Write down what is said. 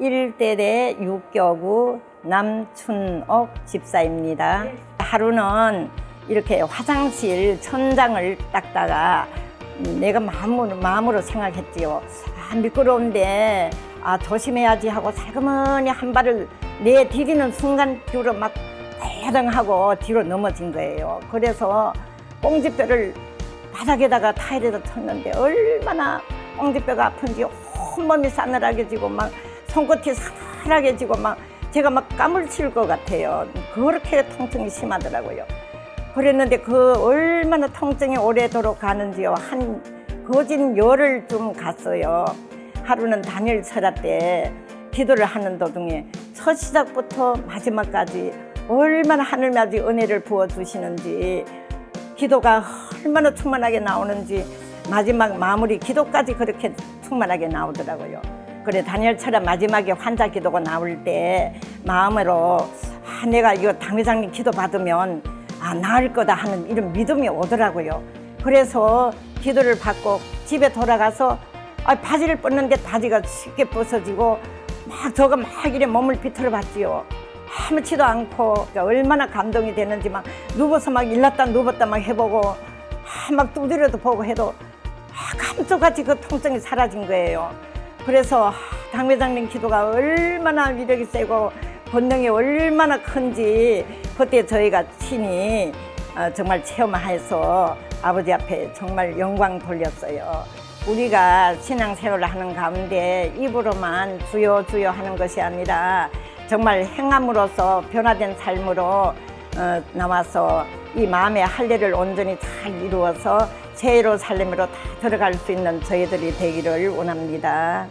일대대 육교구 남춘옥 집사입니다. 하루는 이렇게 화장실 천장을 닦다가 내가 마음으로, 마음으로 생각했지요. 아, 미끄러운데 아, 조심해야지 하고 살그머니 한 발을 내디디는 순간 뒤로 막 대등하고 뒤로 넘어진 거예요. 그래서 꽁지뼈를 바닥에다가 타일에다 쳤는데 얼마나 꽁지뼈가 아픈지 온몸이 싸늘하게 지고 막 손끝이 사늘하게 지고 막 제가 막 까물칠 것 같아요. 그렇게 통증이 심하더라고요. 그랬는데 그 얼마나 통증이 오래도록 가는지요. 한 거진 열흘 좀 갔어요. 하루는 단일 설화 때 기도를 하는 도중에 첫 시작부터 마지막까지 얼마나 하늘맞이 은혜를 부어 주시는지 기도가 얼마나 충만하게 나오는지 마지막 마무리 기도까지 그렇게 충만하게 나오더라고요. 그래 철학 마지막에 환자 기도가 나올 때 마음으로 아, 내가 이거 당회장님 기도 받으면 아 나을 거다 하는 이런 믿음이 오더라고요. 그래서 기도를 받고 집에 돌아가서 아, 바지를 벗는데 바지가 쉽게 벗어지고 막 저가 막 이래 몸을 비틀어 봤지요. 아무치도 않고 그러니까 얼마나 감동이 되는지 막 누워서 막 일났다 누웠다 막 해보고 아, 막 두드려도 보고 해도 아, 감쪽같이 그 통증이 사라진 거예요. 그래서 아, 당회장님 기도가 얼마나 위력이 세고 본능이 얼마나 큰지 그때 저희가 친히 어, 정말 체험해서 아버지 앞에 정말 영광 돌렸어요. 우리가 신앙 생활을 하는 가운데 입으로만 주여 주여 하는 것이 아니라 정말 행함으로써 변화된 삶으로 어, 나와서 이 마음의 할례를 온전히 잘 이루어서 제1로 살림으로 다 들어갈 수 있는 저희들이 되기를 원합니다.